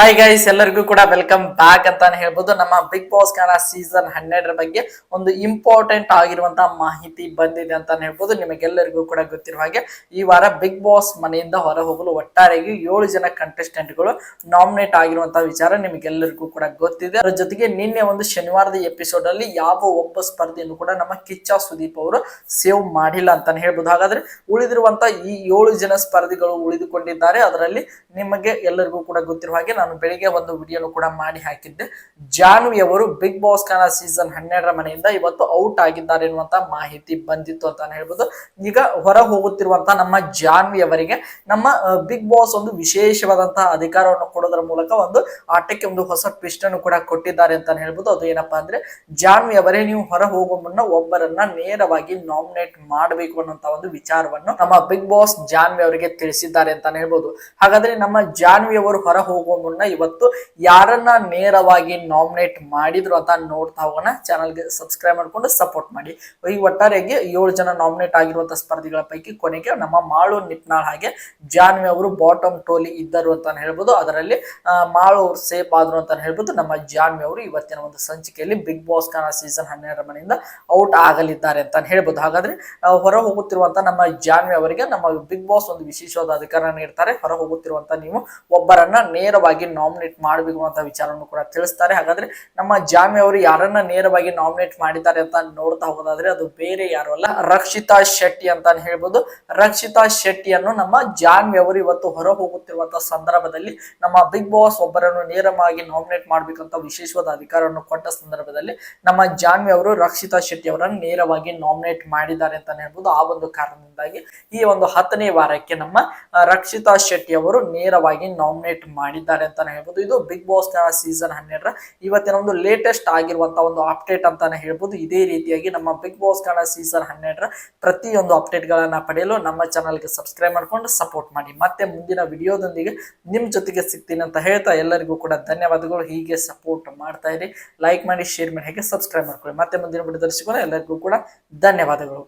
Hi guys ಎಲ್ಲರಿಗೂ ಕೂಡ welcome back ಅಂತಾನೆ ಹೇಳ್ಬೋದು. ನಮ್ಮ ಬಿಗ್ ಬಾಸ್ ಕನ್ನಡ ಸೀಸನ್ ಹನ್ನೆರಡರ ಬಗ್ಗೆ ಒಂದು ಇಂಪಾರ್ಟೆಂಟ್ ಆಗಿರುವಂತಹ ಮಾಹಿತಿ ಬಂದಿದೆ ಅಂತಾನೆ ಹೇಳ್ಬೋದು. ನಿಮಗೆಲ್ಲರಿಗೂ ಕೂಡ ಗೊತ್ತಿರುವ ಹಾಗೆ ಈ ವಾರ ಬಿಗ್ ಬಾಸ್ ಮನೆಯಿಂದ ಹೊರ ಹೋಗಲು ಒಟ್ಟಾರೆಯಾಗಿ ಏಳು ಜನ ಕಂಟೆಸ್ಟೆಂಟ್ಗಳು ನಾಮಿನೇಟ್ ಆಗಿರುವಂತಹ ವಿಚಾರ ನಿಮಗೆಲ್ಲರಿಗೂ ಕೂಡ ಗೊತ್ತಿದೆ. ಅದರ ಜೊತೆಗೆ ನಿನ್ನೆ ಒಂದು ಶನಿವಾರದ ಎಪಿಸೋಡ್ ಅಲ್ಲಿ ಯಾವ ಒಬ್ಬ ಸ್ಪರ್ಧೆಯನ್ನು ಕೂಡ ನಮ್ಮ ಕಿಚ್ಚ ಸುದೀಪ್ ಅವರು ಸೇವ್ ಮಾಡಿಲ್ಲ ಅಂತಾನೆ ಹೇಳ್ಬೋದು. ಹಾಗಾದ್ರೆ ಉಳಿದಿರುವಂತಹ ಈ ಏಳು ಜನ ಸ್ಪರ್ಧಿಗಳು ಉಳಿದುಕೊಂಡಿದ್ದಾರೆ. ಅದರಲ್ಲಿ ನಿಮಗೆ ಎಲ್ಲರಿಗೂ ಕೂಡ ಗೊತ್ತಿರುವ ಹಾಗೆ ಬೆಳಿಗ್ಗೆ ಒಂದು ವಿಡಿಯೋನು ಕೂಡ ಮಾಡಿ ಹಾಕಿದ್ದೆ. ಜಾನ್ವಿ ಅವರು ಬಿಗ್ ಬಾಸ್ ಕನ್ನಡ ಸೀಸನ್ ಹನ್ನೆರಡರ ಮನೆಯಿಂದ ಇವತ್ತು ಔಟ್ ಆಗಿದ್ದಾರೆ ಎನ್ನುವಂತ ಮಾಹಿತಿ ಬಂದಿತ್ತು ಅಂತಾನೆ ಹೇಳ್ಬೋದು. ಈಗ ಹೊರ ಹೋಗುತ್ತಿರುವಂತಹ ನಮ್ಮ ಜಾನ್ವಿ ಅವರಿಗೆ ನಮ್ಮ ಬಿಗ್ ಬಾಸ್ ಒಂದು ವಿಶೇಷವಾದಂತಹ ಅಧಿಕಾರವನ್ನು ಕೊಡೋದ್ರ ಮೂಲಕ ಒಂದು ಆಟಕ್ಕೆ ಒಂದು ಹೊಸ ಟ್ವಿಸ್ಟ್ ಅನ್ನು ಕೂಡ ಕೊಟ್ಟಿದ್ದಾರೆ ಅಂತಾನೆ ಹೇಳ್ಬೋದು. ಅದು ಏನಪ್ಪಾ ಅಂದ್ರೆ ಜಾನ್ವಿ ಅವರೇ ನೀವು ಹೊರ ಹೋಗುವ ಮುನ್ನ ಒಬ್ಬರನ್ನ ನೇರವಾಗಿ ನಾಮಿನೇಟ್ ಮಾಡಬೇಕು ಅನ್ನುವಂತ ಒಂದು ವಿಚಾರವನ್ನು ನಮ್ಮ ಬಿಗ್ ಬಾಸ್ ಜಾನ್ವಿ ಅವರಿಗೆ ತಿಳಿಸಿದ್ದಾರೆ ಅಂತಾನೆ ಹೇಳ್ಬೋದು. ಹಾಗಾದ್ರೆ ನಮ್ಮ ಜಾನ್ವಿ ಅವರು ಹೊರ ಹೋಗುವ ಮುನ್ನ ಇವತ್ತು ಯಾರನ್ನ ನೇರವಾಗಿ ನಾಮಿನೇಟ್ ಮಾಡಿದ್ರು ಅಂತ ನೋಡ್ತಾ ಹೋಗೋಣ. ಚಾನಲ್ಗೆ ಸಬ್ಸ್ಕ್ರೈಬ್ ಮಾಡ್ಕೊಂಡು ಸಪೋರ್ಟ್ ಮಾಡಿ. ಈ ಒಟ್ಟಾರೆಗೆ ಏಳು ಜನ ನಾಮಿನೇಟ್ ಆಗಿರುವಂತಹ ಸ್ಪರ್ಧಿಗಳ ಪೈಕಿ ಕೊನೆಗೆ ನಮ್ಮ ಮಾಳು ನಿಪ್ನಾಳ್ ಹಾಗೆ ಜಾನ್ವಿ ಅವರು ಬಾಟಮ್ ಟೋಲಿ ಇದ್ದರು ಅಂತ ಹೇಳ್ಬೋದು. ಅದರಲ್ಲಿ ಮಾಳು ಅವರು ಸೇಫ್ ಆದ್ರು ಅಂತ ಹೇಳ್ಬೋದು. ನಮ್ಮ ಜಾನ್ವಿ ಅವರು ಇವತ್ತಿನ ಒಂದು ಸಂಚಿಕೆಯಲ್ಲಿ ಬಿಗ್ ಬಾಸ್ ಕನ್ನಡ ಸೀಸನ್ ಹನ್ನೆರಡರ ಮನೆಯಿಂದ ಔಟ್ ಆಗಲಿದ್ದಾರೆ ಅಂತ ಹೇಳ್ಬೋದು. ಹಾಗಾದ್ರೆ ಹೊರ ಹೋಗುತ್ತಿರುವಂತಹ ನಮ್ಮ ಜಾನ್ವಿ ಅವರಿಗೆ ನಮ್ಮ ಬಿಗ್ ಬಾಸ್ ಒಂದು ವಿಶೇಷವಾದ ಅಧಿಕಾರ ನೀಡ್ತಾರೆ. ಹೊರ ಹೋಗುತ್ತಿರುವಂತ ನೀವು ಒಬ್ಬರನ್ನ ನೇರವಾಗಿ ನಾಮಿನೇಟ್ ಮಾಡಬೇಕು ಅಂತ ವಿಚಾರವನ್ನು ಕೂಡ ತಿಳಿಸ್ತಾರೆ. ಹಾಗಾದ್ರೆ ನಮ್ಮ ಜಾಮಿ ಅವರು ಯಾರನ್ನ ನೇರವಾಗಿ ನಾಮಿನೇಟ್ ಮಾಡಿದ್ದಾರೆ ಅಂತ ನೋಡ್ತಾ ಹೋಗೋದಾದ್ರೆ ಅದು ಬೇರೆ ಯಾರು ಅಲ್ಲ, ರಕ್ಷಿತಾ ಶೆಟ್ಟಿ ಅಂತಾನೆ ಹೇಳ್ಬೋದು. ರಕ್ಷಿತಾ ಶೆಟ್ಟಿಯನ್ನು ನಮ್ಮ ಜಾನ್ವಿ ಅವರು ಇವತ್ತು ಹೊರ ಹೋಗುತ್ತಿರುವಂತಹ ಸಂದರ್ಭದಲ್ಲಿ ನಮ್ಮ ಬಿಗ್ ಬಾಸ್ ಒಬ್ಬರನ್ನು ನೇರವಾಗಿ ನಾಮಿನೇಟ್ ಮಾಡ್ಬೇಕಂತ ವಿಶೇಷವಾದ ಅಧಿಕಾರವನ್ನು ಕೊಟ್ಟ ಸಂದರ್ಭದಲ್ಲಿ ನಮ್ಮ ಜಾನ್ವಿ ಅವರು ರಕ್ಷಿತಾ ಶೆಟ್ಟಿ ಅವರನ್ನು ನೇರವಾಗಿ ನಾಮಿನೇಟ್ ಮಾಡಿದ್ದಾರೆ ಅಂತ ಹೇಳ್ಬೋದು. ಆ ಒಂದು ಕಾರಣದಿಂದಾಗಿ ಈ ಒಂದು ಹತ್ತನೇ ವಾರಕ್ಕೆ ನಮ್ಮ ರಕ್ಷಿತಾ ಶೆಟ್ಟಿ ಅವರು ನೇರವಾಗಿ ನಾಮಿನೇಟ್ ಮಾಡಿದ್ದಾರೆ ಅಂತಾನೆ ಹೇಳ್ಬೋದು. ಇದು ಬಿಗ್ ಬಾಸ್ ಸೀಸನ್ ಹನ್ನೆರಡರ ಇವತ್ತಿನ ಒಂದು ಲೇಟೆಸ್ಟ್ ಆಗಿರುವಂತ ಒಂದು ಅಪ್ಡೇಟ್ ಅಂತಾನೆ ಹೇಳ್ಬೋದು. ಇದೇ ರೀತಿಯಾಗಿ ನಮ್ಮ ಬಿಗ್ ಬಾಸ್ ಕನ್ನಡ ಸೀಸನ್ ಹನ್ನೆರಡರ ಪ್ರತಿಯೊಂದು ಅಪ್ಡೇಟ್ ಗಳನ್ನ ಪಡೆಯಲು ನಮ್ಮ ಚಾನಲ್ಗೆ ಸಬ್ಸ್ಕ್ರೈಬ್ ಮಾಡ್ಕೊಂಡು ಸಪೋರ್ಟ್ ಮಾಡಿ. ಮತ್ತೆ ಮುಂದಿನ ವಿಡಿಯೋದೊಂದಿಗೆ ನಿಮ್ ಜೊತೆಗೆ ಸಿಗ್ತೀನಿ ಅಂತ ಹೇಳ್ತಾ ಎಲ್ಲರಿಗೂ ಕೂಡ ಧನ್ಯವಾದಗಳು. ಹೀಗೆ ಸಪೋರ್ಟ್ ಮಾಡ್ತಾ ಇರಿ. ಲೈಕ್ ಮಾಡಿ ಶೇರ್ ಮಾಡಿ, ಹಾಗೆ ಸಬ್ಸ್ಕ್ರೈಬ್ ಮಾಡ್ಕೊಳ್ಳಿ. ಮತ್ತೆ ಮುಂದಿನ ವಿಡಿಯೋದಲ್ಲಿ ಎಲ್ಲರಿಗೂ ಕೂಡ ಧನ್ಯವಾದಗಳು.